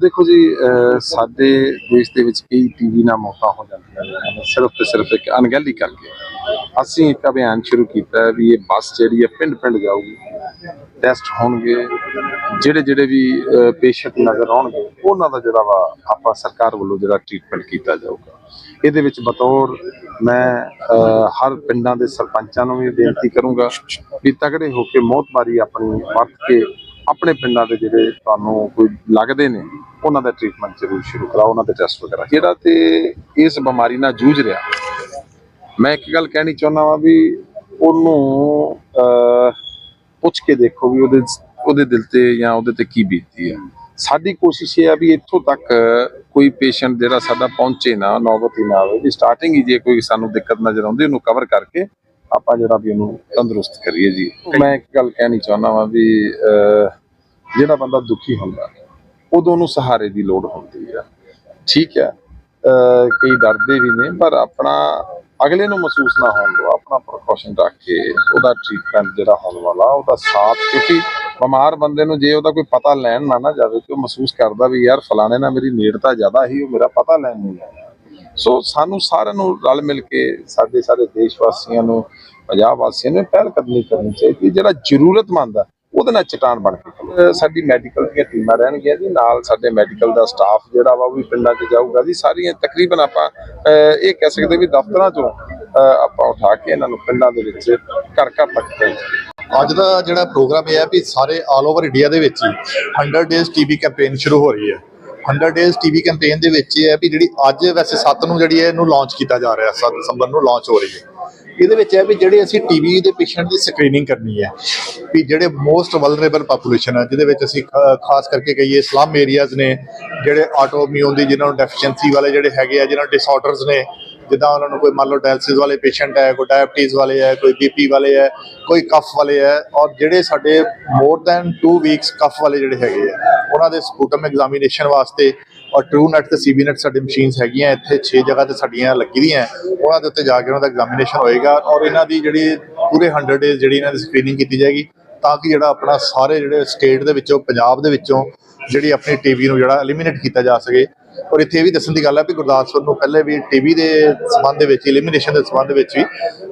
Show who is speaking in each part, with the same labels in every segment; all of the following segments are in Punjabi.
Speaker 1: ਦੇਖੋ ਜੀ ਸਾਡੇ ਦੇਸ਼ ਦੇ ਵਿੱਚ ਕਈ ਟੀਵੀ ਨਾਲ ਮੌਤਾਂ ਹੋ ਜਾਂਦੀਆਂ ਨੇ। ਸਿਰਫ ਤੇ ਸਿਰਫ ਇੱਕ ਅਣਗਹਿਲੀ ਕਰਕੇ। ਅਸੀਂ ਇੱਕ ਅਭਿਆਨ ਸ਼ੁਰੂ ਕੀਤਾ ਵੀ ਇਹ ਬੱਸ ਜਿਹੜੀ ਹੈ ਪਿੰਡ ਪਿੰਡ ਜਾਊਗੀ। ਟੈਸਟ ਹੋਣਗੇ। ਜਿਹੜੇ ਜਿਹੜੇ ਵੀ ਪੇਸ਼ੈਂਟ ਨਜ਼ਰ ਆਉਣਗੇ, ਉਹਨਾਂ ਦਾ ਜਿਹੜਾ ਵਾ ਆਪਾਂ ਸਰਕਾਰ ਵੱਲੋਂ ਜਿਹੜਾ ਟ੍ਰੀਟਮੈਂਟ ਕੀਤਾ ਜਾਊਗਾ। ਇਹਦੇ ਵਿੱਚ ਬਤੌਰ ਮੈਂ ਹਰ ਪਿੰਡਾਂ ਦੇ ਸਰਪੰਚਾਂ ਨੂੰ ਵੀ ਬੇਨਤੀ ਕਰੂੰਗਾ ਵੀ ਤਗੜੇ ਹੋ ਕੇ ਮੌਤਬਾਰੀ ਆਪਣੀ ਵਰਤ ਕੇ ਆਪਣੇ ਪਿੰਡਾਂ ਦੇ ਜਿਹੜੇ ਤੁਹਾਨੂੰ ਕੋਈ ਲੱਗਦੇ ਨੇ, ਉਹਨਾਂ ਦਾ ਟ੍ਰੀਟਮੈਂਟ ਜ਼ਰੂਰ ਸ਼ੁਰੂ ਕਰਾਓ, ਉਹਨਾਂ ਦੇ ਟੈਸਟ ਵਗੈਰਾ ਜਿਹੜਾ ਤੇ ਇਸ ਬਿਮਾਰੀ ਨਾਲ ਜੂਝ ਰਿਹਾ। ਮੈਂ ਇੱਕ ਗੱਲ ਕਹਿਣੀ ਚਾਹੁੰਦਾ ਵਾਂ ਵੀ ਉਹਨੂੰ ਪੁੱਛ ਕੇ ਦੇਖੋ ਵੀ ਉਹਦੇ ਉਹਦੇ ਦਿਲ ਤੇ ਜਾਂ ਉਹਦੇ ਤੇ ਕੀ ਬੀਤਦੀ ਹੈ। ਸਾਡੀ ਕੋਸ਼ਿਸ਼ ਇਹ ਆ ਵੀ ਇੱਥੋਂ ਤੱਕ ਕੋਈ ਪੇਸ਼ੈਂਟ ਜਿਹੜਾ ਸਾਡਾ ਪਹੁੰਚੇ ਨਾ ਨੌਬਤ ਹੀ ਨਾ ਆਵੇ ਵੀ ਸਟਾਰਟਿੰਗ ਹੀ ਜੇ ਕੋਈ ਸਾਨੂੰ ਦਿੱਕਤ ਨਜ਼ਰ ਆਉਂਦੀ, ਉਹਨੂੰ ਕਵਰ ਕਰਕੇ ਆਪਾਂ ਜਿਹੜਾ ਵੀ ਉਹਨੂੰ ਤੰਦਰੁਸਤ ਕਰੀਏ ਜੀ। ਮੈਂ ਇੱਕ ਗੱਲ ਕਹਿਣੀ ਚਾਹੁੰਦਾ ਵਾਂ ਵੀ ਜਿਹੜਾ ਬੰਦਾ ਦੁਖੀ ਹੁੰਦਾ, ਉਦੋਂ ਉਹਨੂੰ ਸਹਾਰੇ ਦੀ ਲੋੜ ਹੁੰਦੀ ਹੈ ਠੀਕ ਹੈ ਕਈ ਡਰਦੇ ਵੀ ਨੇ, ਪਰ ਆਪਣਾ ਅਗਲੇ ਨੂੰ ਮਹਿਸੂਸ ਨਾ ਹੋਣ ਦਿਓ, ਆਪਣਾ ਪ੍ਰੀਕਾਸ਼ਨ ਰੱਖ ਕੇ ਉਹਦਾ ਟ੍ਰੀਟਮੈਂਟ ਜਿਹੜਾ ਹੋਣ ਵਾਲਾ, ਉਹਦਾ ਸਾਥ, ਕਿਉਂਕਿ ਬਿਮਾਰ ਬੰਦੇ ਨੂੰ ਜੇ ਉਹਦਾ ਕੋਈ ਪਤਾ ਲੈਣ ਨਾ ਨਾ ਜਾਵੇ ਕਿ ਉਹ ਮਹਿਸੂਸ ਕਰਦਾ ਵੀ ਯਾਰ, ਫਲਾਣੇ ਨਾਲ ਮੇਰੀ ਨੇੜਤਾ ਜ਼ਿਆਦਾ ਹੀ ਉਹ ਮੇਰਾ ਪਤਾ ਲੈਣ ਨਹੀਂ ਆਇਆ। ਸੋ ਸਾਨੂੰ ਸਾਰਿਆਂ ਨੂੰ ਰਲ ਮਿਲ ਕੇ ਸਾਡੇ ਸਾਰੇ ਦੇਸ਼ ਵਾਸੀਆਂ ਨੂੰ ਪੰਜਾਬ ਵਾਸੀਆਂ ਨੂੰ ਪਹਿਲ ਕਦਮੀ ਕਰਨੀ ਚਾਹੀਦੀ ਜਿਹੜਾ ਜ਼ਰੂਰਤਮੰਦ ਆ, ਉਹਦੇ ਨਾਲ ਚਟਾਨ ਬਣ ਕੇ ਸਾਡੀ ਮੈਡੀਕਲ ਦੀਆਂ ਟੀਮਾਂ ਰਹਿਣਗੀਆਂ ਜੀ, ਨਾਲ ਸਾਡੇ ਮੈਡੀਕਲ ਦਾ ਸਟਾਫ ਜਿਹੜਾ ਵਾ ਉਹ ਵੀ ਪਿੰਡਾਂ 'ਚ ਜਾਊਗਾ ਜੀ। ਸਾਰੀਆਂ ਤਕਰੀਬਨ ਆਪਾਂ ਇਹ ਕਹਿ ਸਕਦੇ ਵੀ ਦਫ਼ਤਰਾਂ 'ਚੋਂ ਆਪਾਂ ਉਠਾ ਕੇ ਇਹਨਾਂ ਨੂੰ ਪਿੰਡਾਂ ਦੇ ਵਿੱਚ ਘਰ ਘਰ ਤੱਕ ਪਹੁੰਚਾਈਏ
Speaker 2: ਅੱਜ ਦਾ ਜਿਹੜਾ ਪ੍ਰੋਗਰਾਮ ਇਹ ਹੈ ਵੀ ਸਾਰੇ ਆਲ ਓਵਰ ਇੰਡੀਆ ਦੇ ਵਿੱਚ ਹੀ 100 ਡੇਜ਼ ਟੀਵੀ ਕੈਂਪੇਨ ਸ਼ੁਰੂ ਹੋ ਰਹੀ ਹੈ। 100 ਡੇਜ਼ ਟੀਵੀ ਕੈਂਪੇਨ ਦੇ ਵਿੱਚ ਇਹ ਹੈ ਵੀ ਜਿਹੜੀ ਅੱਜ ਵੈਸੇ 7 ਨੂੰ ਜਿਹੜੀ ਹੈ ਇਹਨੂੰ ਲਾਂਚ ਕੀਤਾ ਜਾ ਰਿਹਾ 7 ਦਸੰਬਰ ਨੂੰ ਲਾਂਚ ਹੋ ਰਹੀ ਹੈ। ਇਹਦੇ ਵਿੱਚ ਹੈ ਵੀ ਜਿਹੜੇ ਅਸੀਂ ਟੀਵੀ ਦੇ ਪੇਸ਼ੈਂਟ ਦੀ ਸਕਰੀਨਿੰਗ ਕਰਨੀ ਹੈ, ਵੀ ਜਿਹੜੇ ਮੋਸਟ ਵਲਨਰੇਬਲ ਪੋਪੂਲੇਸ਼ਨ ਹੈ ਜਿਹਦੇ ਵਿੱਚ ਅਸੀਂ ਖਾਸ ਕਰਕੇ ਕਹੀਏ ਸਲਮ ਏਰੀਆਜ਼ ਨੇ, ਜਿਹੜੇ ਆਟੋਮਿਊਨ ਦੀ, ਜਿਹਨਾਂ ਨੂੰ ਡੈਫੀਸ਼ੀਐਂਸੀ ਵਾਲੇ ਜਿਹੜੇ ਹੈਗੇ ਆ, ਜਿਹਨਾਂ ਨੂੰ ਡਿਸਆਰਡਰਸ ਨੇ ਜਿੱਦਾਂ ਉਹਨਾਂ ਨੂੰ ਕੋਈ ਮੰਨ ਲਓ ਡਾਇਲਸਿਸ ਵਾਲੇ ਪੇਸ਼ੈਂਟ ਹੈ, ਕੋਈ ਡਾਇਬਟੀਜ਼ ਵਾਲੇ ਹੈ, ਕੋਈ ਬੀਪੀ ਵਾਲੇ ਹੈ, ਕੋਈ ਕਫ ਵਾਲੇ ਹੈ, ਔਰ ਜਿਹੜੇ ਸਾਡੇ ਮੋਰ ਦੈਨ 2 ਵੀਕਸ ਕਫ ਵਾਲੇ ਜਿਹੜੇ ਹੈਗੇ ਆ, ਉਹਨਾਂ ਦੇ ਸਪੂਟਮ ਐਗਜ਼ਾਮੀਨੇਸ਼ਨ ਵਾਸਤੇ ਔਰ ਟਰੂ ਟਰੂਨੈਟ ਤੇ ਸੀਬੀਨੈਟ ਸਾਡੇ ਮਸ਼ੀਨਸ ਹੈਗੀਆਂ, ਇੱਥੇ 6 ਜਗ੍ਹਾ ਤੇ ਸਾਡੀਆਂ ਲੱਗੀ ਦੀਆਂ, ਉਹਨਾਂ ਦੇ ਉੱਤੇ ਜਾ ਕੇ ਉਹਨਾਂ ਦਾ ਐਗਜ਼ਾਮੀਨੇਸ਼ਨ ਹੋਏਗਾ, ਔਰ ਇਹਨਾਂ ਦੀ ਜਿਹੜੀ ਪੂਰੇ 100 ਡੇਜ਼ ਜਿਹੜੀ ਇਹਨਾਂ ਦੀ ਸਕਰੀਨਿੰਗ ਕੀਤੀ ਜਾਏਗੀ, ਤਾਂ ਕਿ ਜਿਹੜਾ ਆਪਣਾ ਸਾਰੇ ਜਿਹੜੇ ਸਟੇਟ ਦੇ ਵਿੱਚੋਂ, ਪੰਜਾਬ ਦੇ ਵਿੱਚੋਂ ਜਿਹੜੀ ਆਪਣੀ ਟੀਵੀ ਨੂੰ ਜਿਹੜਾ ਐਲੀਮੀਨੇਟ ਕੀਤਾ ਜਾ ਸਕੇ ਔਰ ਇੱਥੇ ਇਹ ਵੀ ਦੱਸਣ ਦੀ ਗੱਲ ਹੈ ਕਿ ਗੁਰਦਾਸਪੁਰ ਨੂੰ ਪਹਿਲੇ ਵੀ ਟੀਵੀ ਦੇ ਸਬੰਧ ਦੇ ਵਿੱਚ ਇਲੀਮੀਨੇਸ਼ਨ ਦੇ ਸਬੰਧ ਵਿੱਚ ਵੀ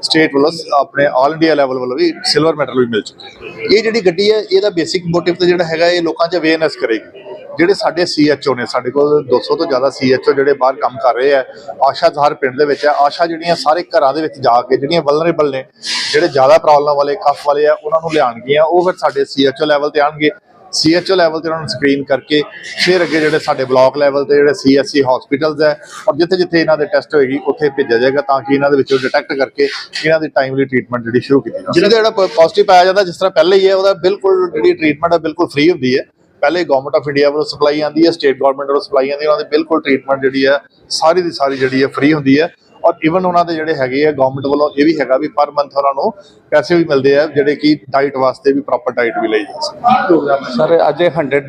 Speaker 2: ਸਟੇਟ ਵੱਲੋਂ ਆਪਣੇ ਆਲ ਇੰਡੀਆ ਲੈਵਲ ਵੱਲੋਂ ਵੀ ਸਿਲਵਰ ਮੈਡਲ ਵੀ ਮਿਲ ਚੁੱਕੇ ਇਹ ਜਿਹੜੀ ਗੱਡੀ ਹੈ, ਇਹਦਾ ਬੇਸਿਕ ਮੋਟਿਵ ਤੇ ਜਿਹੜਾ ਹੈਗਾ, ਇਹ ਲੋਕਾਂ 'ਚ ਅਵੇਅਰਨੈਸ ਕਰੇਗੀ। ਜਿਹੜੇ ਸਾਡੇ ਸੀਐਚਓ ਨੇ, ਸਾਡੇ ਕੋਲ 200 ਤੋਂ ਜ਼ਿਆਦਾ ਸੀਐਚਓ ਜਿਹੜੇ ਬਾਹਰ ਕੰਮ ਕਰ ਰਹੇ ਆ, ਆਸ਼ਾ ਹਰ ਪਿੰਡ ਦੇ ਵਿੱਚ ਹੈ ਆਸ਼ਾ ਜਿਹੜੀਆਂ ਸਾਰੇ ਘਰਾਂ ਦੇ ਵਿੱਚ ਜਾ ਕੇ ਜਿਹੜੀਆਂ ਵਲਨਰੇਬਲ ਨੇ, ਜਿਹੜੇ ਜ਼ਿਆਦਾ ਪ੍ਰੋਬਲਮ ਵਾਲੇ ਕਫ ਵਾਲੇ ਆ, ਉਹਨਾਂ ਨੂੰ ਲਿਆਣਗੀਆਂ ਉਹ ਫਿਰ ਸਾਡੇ ਸੀਐਚਓ ਲੈਵਲ ਤੇ ਆਣਗੇ ਸੀਐਚਓ ਲੈਵਲ ਤੇ ਉਹਨਾਂ ਨੂੰ ਸਕਰੀਨ ਕਰਕੇ ਫਿਰ ਅੱਗੇ ਜਿਹੜੇ ਸਾਡੇ ਬਲਾਕ ਲੈਵਲ ਤੇ ਜਿਹੜੇ ਸੀਐਸਸੀ ਹਸਪੀਟਲਸ ਹੈ, ਔਰ ਜਿੱਥੇ ਜਿੱਥੇ ਇਹਨਾਂ ਦੇ ਟੈਸਟ ਹੋਏਗੀ, ਉੱਥੇ ਭੇਜਿਆ ਜਾਏਗਾ ਤਾਂ ਕਿ ਇਹਨਾਂ ਦੇ ਵਿੱਚੋਂ ਡਿਟੈਕਟ ਕਰਕੇ ਇਹਨਾਂ ਦੀ ਟਾਈਮਲੀ ਟ੍ਰੀਟਮੈਂਟ ਜਿਹੜੀ ਸ਼ੁਰੂ ਕੀਤੀ ਜਾਵੇ। ਦਾ ਜਿਹੜਾ ਪੋਜ਼ਿਟਿਵ ਪਾਇਆ ਜਾਂਦਾ, ਜਿਸ ਤਰ੍ਹਾਂ ਪਹਿਲੇ ਹੀ ਹੈ, ਉਹਦਾ ਬਿਲਕੁਲ ਜਿਹੜੀ ਟ੍ਰੀਟਮੈਂਟ ਹੈ, ਬਿਲਕੁਲ ਫ੍ਰੀ ਹੁੰਦੀ ਹੈ। ਪਹਿਲੇ ਗਵਰਨਮੈਂਟ ਆਫ ਇੰਡੀਆ ਵੱਲੋਂ ਸਪਲਾਈ ਆਉਂਦੀ ਹੈ ਸਟੇਟ ਗਵਰਨਮੈਂਟ ਵੱਲੋਂ ਸਪਲਾਈ ਆਉਂਦੀ ਹੈ, ਉਹਨਾਂ ਦੀ ਬਿਲਕੁਲ ਟ੍ਰੀਟਮੈਂਟ ਜਿਹੜੀ ਹੈ, ਸਾਰੀ ਦੀ ਸਾਰੀ ਜਿਹੜੀ ਹੈ ਫ੍ਰੀ ਹੁੰਦੀ ਹੈ। ਔਰ ਇਵਨ ਉਹਨਾਂ ਦੇ ਜਿਹੜੇ ਹੈਗੇ ਆ ਗਵਰਨਮੈਂਟ ਵੱਲੋਂ ਇਹ ਵੀ ਹੈਗਾ ਵੀ ਪਰ ਮੰਥ ਉਹਨਾਂ ਨੂੰ ਪੈਸੇ ਵੀ ਮਿਲਦੇ ਆ, ਜਿਹੜੇ ਕਿ ਡਾਈਟ ਵਾਸਤੇ ਵੀ ਪ੍ਰੋਪਰ ਡਾਈਟ ਵੀ ਲਈ ਜਾ ਸਕਦੀ
Speaker 3: ਸਰ, ਅੱਜ ਇਹ 100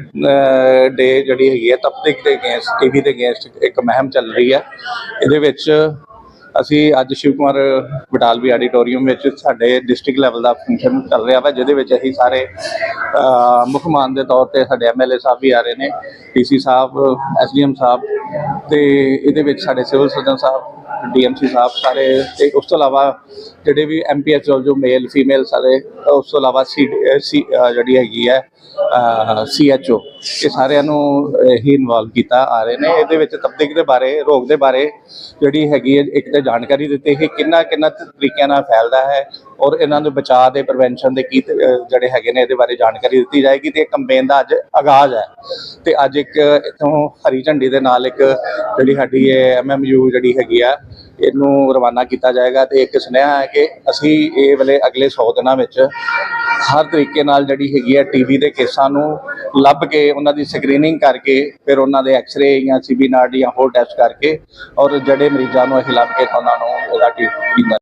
Speaker 3: ਡੇ ਜਿਹੜੀ ਹੈਗੀ ਹੈ ਤਬਦੀਕ ਦੇ ਅਗੇਂਸਟ ਟੀਵੀ ਦੇ ਅਗੇਂਸਟ ਇੱਕ ਮਹਿਮ ਚੱਲ ਰਹੀ ਹੈ। ਇਹਦੇ ਵਿੱਚ ਅਸੀਂ ਅੱਜ ਸ਼ਿਵ ਕੁਮਾਰ ਬਟਾਲਵੀ ਆਡੀਟੋਰੀਅਮ ਵਿੱਚ ਸਾਡੇ ਡਿਸਟ੍ਰਿਕਟ ਲੈਵਲ ਦਾ ਫੰਕਸ਼ਨ ਚੱਲ ਰਿਹਾ ਵਾ, ਜਿਹਦੇ ਵਿੱਚ ਅਸੀਂ ਸਾਰੇ ਮੁੱਖ ਮਾਨ ਦੇ ਤੌਰ ਤੇ ਸਾਡੇ ਐਮਐਲਏ ਸਾਹਿਬ ਵੀ ਆ ਰਹੇ ਨੇ ਡੀਸੀ ਸਾਹਿਬ ਐਸਡੀਐਮ ਸਾਹਿਬ ਤੇ ਇਹਦੇ ਵਿੱਚ ਸਾਡੇ ਸਿਵਲ ਸਰਜਨ ਸਾਹਿਬ ਡੀਐਮਸੀ ਸਾਹਿਬ ਸਾਰੇ ਤੇ ਉਸ ਤੋਂ ਇਲਾਵਾ ਜਿਹੜੇ ਵੀ ਐਮਪੀਐਸ ਜੋ ਮੇਲ ਫੀਮੇਲ ਸਾਰੇ, ਉਸ ਤੋਂ ਇਲਾਵਾ ਸੀ ਸੀ ਜਿਹੜੀ ਹੈਗੀ ਹੈ ਸੀਐਚਓ ਇਹ ਸਾਰਿਆਂ ਨੂੰ ਹੀ ਇਨਵੋਲਵ ਕੀਤਾ ਆ ਰਹੇ ਨੇ। ਇਹਦੇ ਵਿੱਚ ਤਬਦੀਲ ਦੇ ਬਾਰੇ, ਰੋਗ ਦੇ ਬਾਰੇ ਜਿਹੜੀ ਹੈਗੀ ਹੈ, ਇੱਕ ਤੇ ਜਾਣਕਾਰੀ ਦਿੱਤੀ ਕਿ ਕਿੰਨਾ ਕਿੰਨਾ ਤਰੀਕਿਆਂ ਨਾਲ ਫੈਲਦਾ ਹੈ ਔਰ ਇਹਨਾਂ ਨੂੰ ਬਚਾਅ ਦੇ ਪ੍ਰੀਵੈਂਸ਼ਨ ਦੇ ਕੀ ਜਿਹੜੇ ਹੈਗੇ ਨੇ ਇਹਦੇ ਬਾਰੇ ਜਾਣਕਾਰੀ ਦਿੱਤੀ ਜਾਏਗੀ ਤੇ ਇਹ ਕੰਪੇਨ ਦਾ ਅੱਜ ਆਗਾਜ਼ ਹੈ। ਤੇ ਅੱਜ ਇੱਕ ਇਥੋਂ ਹਰੀ ਝੰਡੀ ਦੇ ਨਾਲ ਇੱਕ ਜਿਹੜੀ ਸਾਡੀ ਇਹ ਐਮਐਮਯੂ ਜਿਹੜੀ ਹੈਗੀ ਆ ਇਹਨੂੰ ਰਵਾਨਾ ਕੀਤਾ ਜਾਏਗਾ ਤੇ ਇੱਕ ਸੁਨੇਹਾ ਹੈ ਕਿ ਅਸੀਂ ਇਹ ਵਾਲੇ ਅਗਲੇ 100 ਦਿਨਾਂ ਵਿੱਚ ਹਰ ਤਰੀਕੇ ਨਾਲ ਜਿਹੜੀ ਹੈਗੀ ਆ ਟੀਵੀ ਦੇ ਕੇਸਾਂ ਨੂੰ ਲੱਭ ਕੇ ਉਹਨਾਂ ਦੀ ਸਕਰੀਨਿੰਗ ਕਰਕੇ ਫਿਰ ਉਹਨਾਂ ਦੇ ਐਕਸ-ਰੇ ਜਾਂ ਸੀਬੀ ਨਾਡ ਜਾਂ ਹੋਰ ਟੈਸਟ ਕਰਕੇ ਔਰ ਜਿਹੜੇ ਮਰੀਜ਼ਾਂ ਨੂੰ ਅਸੀਂ ਲੱਭ ਕੇ ਤਾਂ ਉਹਨਾਂ ਨੂੰ ਇਹਦਾ ਟ੍ਰੀਟਮੈਂਟ ਕੀਤਾ